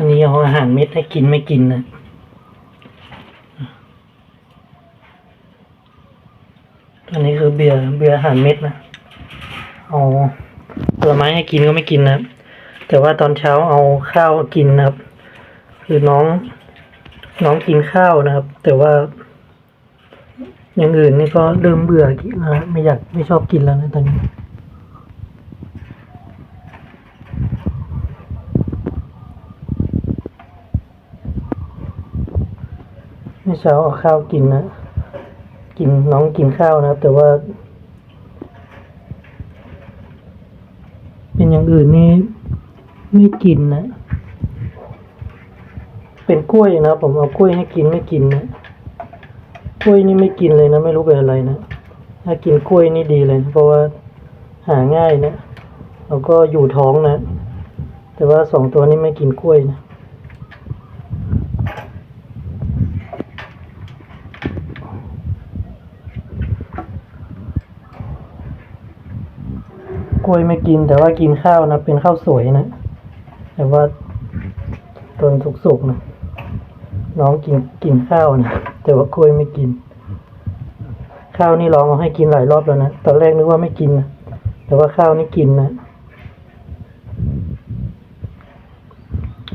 อันนี้เอาอาหารเม็ดให้กินไม่กินนะอันนี้คือเบียร์เบียร์อาหารเม็ดนะเอาผลไม้ให้กินก็ไม่กินนะแต่ว่าตอนเช้าเอาข้าวกินนะครับ คือน้องน้องกินข้าวนะครับ แต่ว่า อย่างอื่นนี่ก็เริ่มเบื่อกินแล้วไม่อยากไม่ชอบกินแล้วนะตอนนี้ มื่อเช้าเอาข้าวกินนะกินน้องกินข้าวนะครับ แต่ว่า เป็นอย่างอื่นนี่ไม่กินนะ เป็นกล้วยนะผมเอากล้วยให้กินไม่กินนะกล้วยนี่ไม่กินเลยนะ ไม่รู้เป็นอะไรนะถ้ากินกล้วยนี่ดีเลยนะเพราะว่าหาง่ายนะแล้วก็อยู่ท้องนะ แต่ว่าสองตัวนี้ไม่กินกล้วยนะ กล้วยไม่กิน แต่ว่ากินข้าวนะ เป็นข้าวสวยนะ แต่ว่าตอนสุกๆนะน้องกินกินข้าวนะแต่ว่ากล้วยไม่กิน ข้าวนี่ลองเอาให้กินหลายรอบแล้วนะตอนแรกนึกว่าไม่กินนะแต่ว่าข้าวนี่กินนะ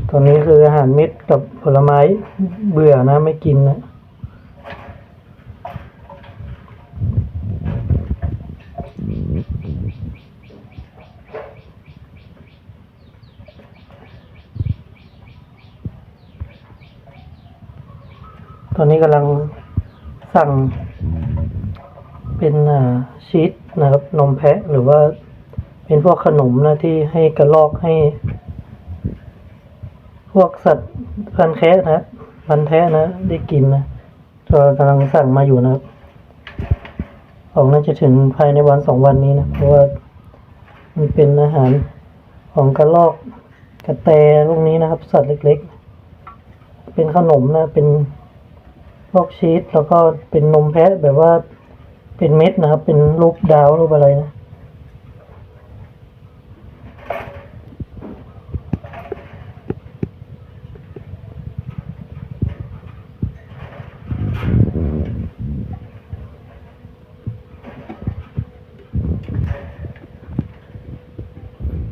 ตอนนี้คืออาหารเม็ดกับผลไม้เบื่อนะ ไม่กินนะ ตอนนี้กำลังสั่งเป็นชีสนะครับ นมแพะหรือว่าเป็นพวกขนมนะที่ให้กระลอกให้ พวกสัตว์พันแคะนะพันแท้นะได้กินนะก็กำลังสั่งมาอยู่นะครับของน่าจะถึงภายในวันสองวันนี้นะ เพราะว่ามันเป็นอาหารของกระลอกกระแตพวกนี้นะครับ สัตว์เล็ก ๆ เป็นขนมนะเป็น พวกชีสแล้วก็เป็นนมแพะแบบว่าเป็นเม็ดนะครับ เป็นรูปดาวรูปอะไรนะ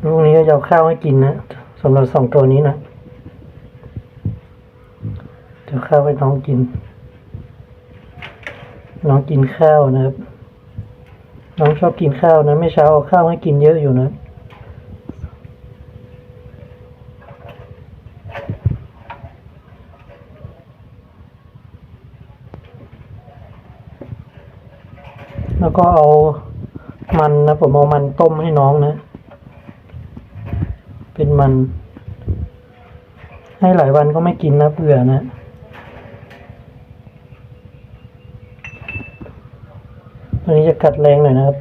ลูกนี้ก็จะเอาข้าวให้กินนะสำหรับสองตัวนี้นะจะข้าวให้น้องกิน น้องกินข้าวนะครับ น้องชอบกินข้าวนะไม่เช้าเอาข้าวให้กินเยอะอยู่นะแล้วก็เอามันนะผมเอามันต้มให้น้องนะ เป็นมัน ให้หลายวันก็ไม่กินนะเบื่อนะ ตัวนี้จะกัดแรงหน่อยนะครับ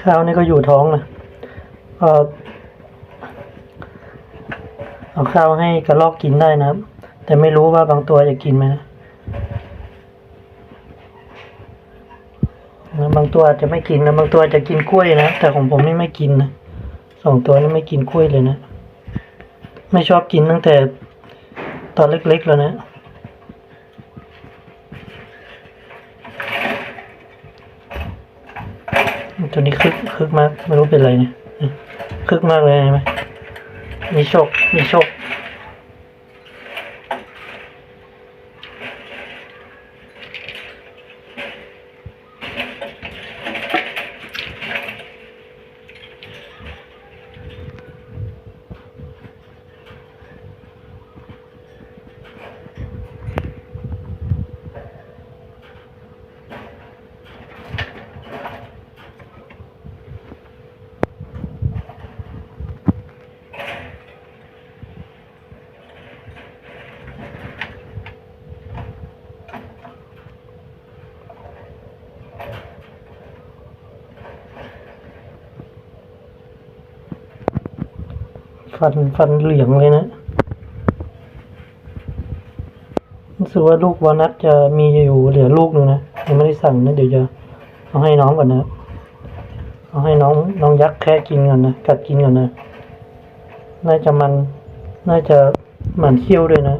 ข้าวนี่ก็อยู่ท้องนะเอาข้าวให้กระรอกกินได้นะครับ แต่ไม่รู้ว่าบางตัวจะกินไหมนะนะบางตัวอาจจะไม่กินนะบางตัวจะกินกล้วยนะแต่ของผมนี่ไม่กินนะสองตัวนี้ไม่กินกล้วยเลยนะ ไม่ชอบกินตั้งแต่ตอนเล็กๆแล้วนะ ตัวนี้คึกคึกมากไม่รู้เป็นอะไรเนี่ยคึกมากเลยเห็นไหมมีโชคมีโชค น ฟันฟันเหลืองเลยนะรู้สึกว่าลูกวานัทจะมีอยู่เหลือลูกหนึ่งนะยังไม่ได้สั่งนะเดี๋ยวจะเอาให้น้องก่อนนะเอาให้น้องน้องยักษ์แค่กินก่อนนะกัดกินก่อนนะ น่าจะมันน่าจะหมันเคี้ยวด้วยนะ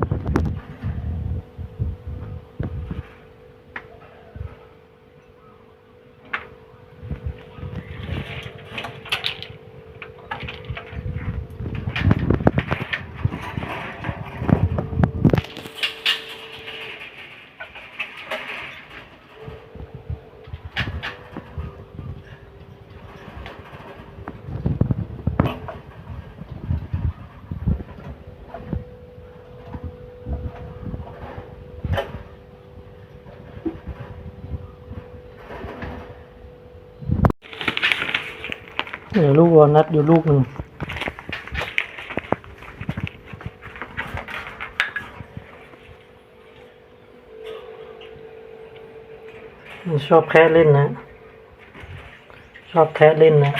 เหลือลูกวอลนัทอยู่ลูกหนึ่งชอบแค่เล่นนะ ชอบแค่เล่นนะ